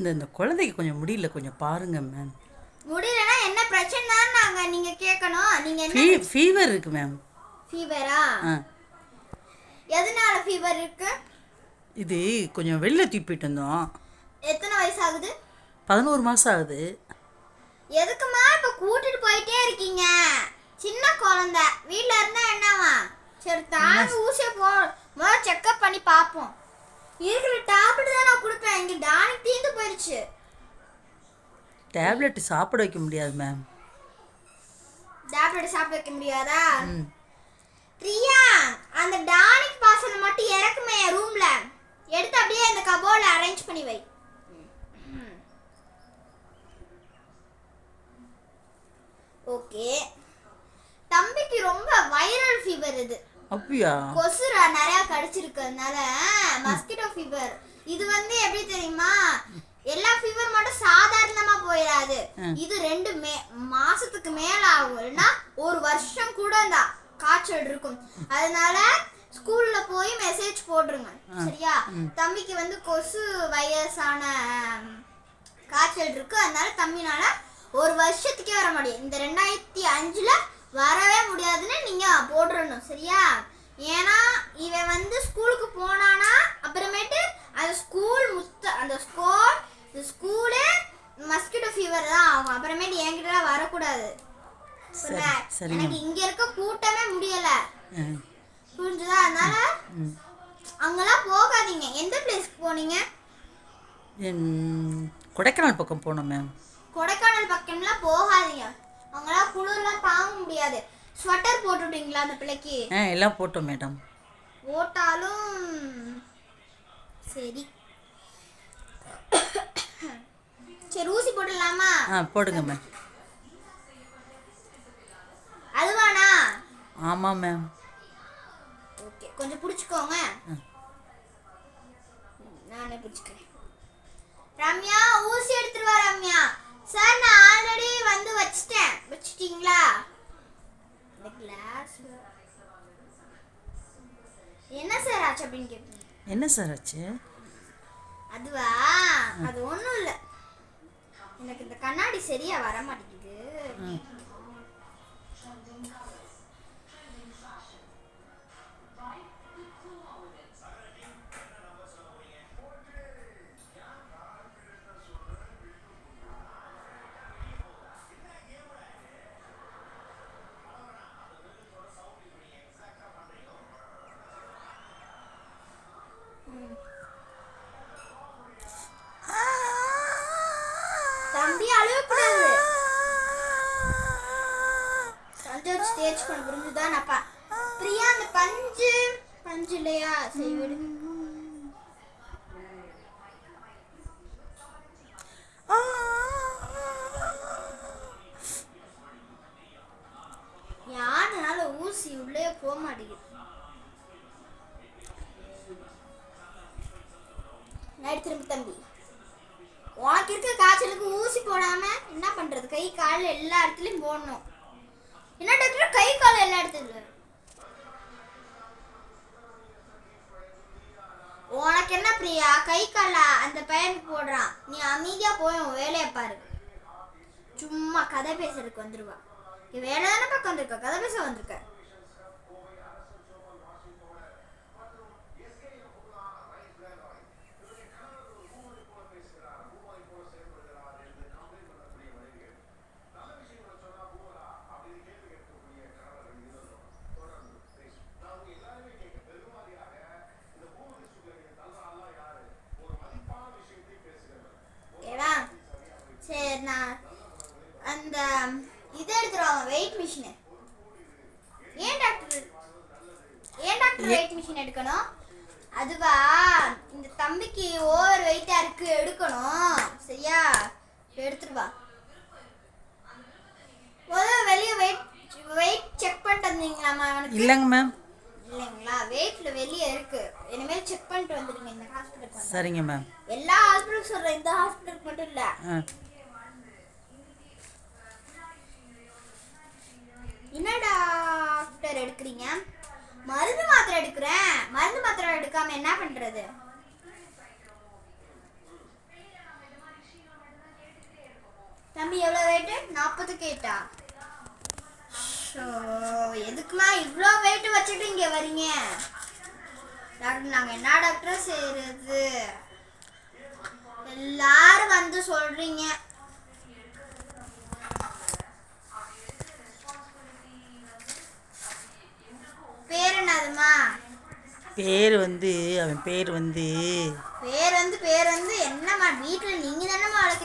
இந்த இந்த குழந்தைக்கு கொஞ்சம் முடியல கொஞ்சம் பாருங்க மேம் முடியலன்னா என்ன பிரச்சனை நாங்க நீங்க கேட்கணும். நீங்க என்ன ஃபீ ஃபீவர் இருக்கு மேம் ஃபீவரா எதனால ஃபீவர் இருக்கு? இது கொஞ்சம் வெளில தூக்கி போயிட்டு வந்தோம். எத்தனை வயசு ஆகுது பதினோரு மாதம் ஆகுது. எதுக்குமா இப்ப கூட்டிட்டு போயிட்டே இருக்கீங்க? சின்ன குழந்தை. வீட்ல இருந்தா என்னவா? சரி தாங்க ஊசிய போ முதல்ல செக்அப் பண்ணி பார்ப்போம். இருக்கிற டேப்லெட் தான் நான் கொடுப்பேன். இங்க டானிக் தீந்து போயிடுச்சு டேப்லெட் சாப்பிட வைக்க முடியாது மேம் டேப்லெட் சாப்பிட வைக்க முடியாதா? ம். பிரியா அந்த டானிக் பாசனை மட்டும் இறக்குமே ரூம்ல எடுத்து அப்படியே இந்த கபோர்ட்ல அரேஞ்ச் பண்ணி வை. ஓகே தம்பிக்கு ரொம்ப வைரல் ஃபீவர் இது அப்படியா? கொசுரா? நிறைய கடிச்சிருக்கிறதுனால மஸ்கிட்டோ ஃபீவர் இது வந்து எப்படி தெரியுமா? எல்லா ஃபீவர் மட்டும் சாதாரணமா போயிடாது இது ரெண்டு மே மாசத்துக்கு மேல ஆகும். இல்லைன்னா ஒரு வருஷம் கூட இந்த காய்ச்சல் இருக்கும். அதனால ஸ்கூல்ல போய் மெசேஜ் போட்டுருங்க. சரியா? தம்பிக்கு வந்து கொசு ஆம், காய்ச்சல் இருக்கு. அதனால தம்பினால ஒரு வருஷத்துக்கே வர முடியும். இந்த ரெண்டாயிரத்தி அஞ்சுல சரியா? ஏன்னா இவன் வந்து ஸ்கூலுக்கு போனானா அப்புறமேட்டு அந்த ஸ்கூல் முத்த அந்த ஸ்கூல் இந்த ஸ்கூலு மஸ்கிட்டோ ஃபீவர் தான் ஆகும். அப்புறமேட்டு என்கிட்ட வரக்கூடாது. எனக்கு இங்க இருக்க கூட்டமே முடியல. புரிஞ்சுதா? அதனால. அங்கெல்லாம் போகாதீங்க. எந்த பிளேஸ்க்கு போனீங்க? கொடைக்கானல் பக்கம் போனோம் மேம். கொடைக்கானல் பக்கம்லாம் போகாதீங்க. அவங்களாம் குளிர்லாம் தாங்க முடியாது. ஸ்வெட்டர் போட்டுட்டீங்களா அந்த பிள்ளைக்கு? ஆ எல்லாம் போட்டோம் மேடம் போட்டாலும் சரி. சரி ஊசி போட்டுடலாமா? ஆ போடுங்க மேம் அதுவானா ஆமாம் மேம் ஓகே கொஞ்சம் பிடிச்சிக்கோங்க. நானே பிடிச்சிக்கிறேன் ரம்யா ஊசி எடுத்துட்டு வா ரம்யா சார் நான் ஆல்ரெடி வந்து வச்சிட்டேன் வச்சிட்டீங்களா இந்த கிளாஸ் என்ன சார் ஆச்சு அப்படின்னு கேட்பீங்க என்ன சார் ஆச்சு? அதுவா? அது ஒண்ணும் இல்ல. எனக்கு இந்த கண்ணாடி சரியா வர மாட்டேங்குது. பஞ்சு இல்லையா சரி ஊசி உள்ளே போக மாட்டேங்குது. நைட் திரும்பி தம்பி. உனக்கு இருக்க காய்ச்சலுக்கு ஊசி போடாம என்ன பண்றது? கை கால் எல்லா இடத்துலயும் போடணும். என்ன டாக்டர்? கை கால் எல்லா இடத்துலயும் உனக்கு என்ன பிரியா? கை கால? அந்த பையனுக்கு போடுறான் நீ அமைதியா போய் உன் வேலையை பாரு. சும்மா கதை பேசுறதுக்கு வந்துருவா. நீ வேலை தானே பக்கம் வந்திருக்க? கதை பேச வந்திருக்க ஓகேவா சரி நான் அந்த இது எடுத்துருவாங்க வெயிட் மிஷினு ஏன் டாக்டர் ஏன் டாக்டர் வெயிட் மிஷின் எடுக்கணும்? அதுவா இந்த தம்பிக்கு ஓவர் வெயிட்டா இருக்கு எடுக்கணும். சரியா? எடுத்துட்டு வா. முதல்ல வெளியே வெயிட் வெயிட் செக் பண்ணிட்டு வந்தீங்களாமா அவனுக்கு? இல்லைங்க மேம் இல்லைங்களா? வெயிட்ல வெளியே இருக்கு. இனிமேல் செக் பண்ணிட்டு வந்துடுங்க இந்த ஹாஸ்பிட்டலுக்கு சரிங்க மேம் எல்லா ஹாஸ்பிட்டலுக்கும் சொல்றேன் இந்த ஹாஸ்பிட்டலுக்கு மட்டும் இல்ல ஆ என்ன டாக்டர் எடுக்கிறீங்க? மருந்து மாத்திரை எடுக்கிறேன். மருந்து மாத்திரை எடுக்காம என்ன பண்றது? தம்பி எவ்வளோ வெயிட்டு நாற்பது கேட்டா? ஷோ எதுக்குமா இவ்வளோ வெயிட் வச்சுட்டு இங்கே வரீங்க? டாக்டர் நாங்கள் என்ன டாக்டர் செய்யறது எல்லாரும் வந்து சொல்றீங்க பேர் என்னதுமா பேர் வந்து அவன் பேர் வந்து பேர் வந்து பேர் வந்து என்னம்மா வீட்டில் நீங்கள் தானம்மா வளர்க்குறீங்க?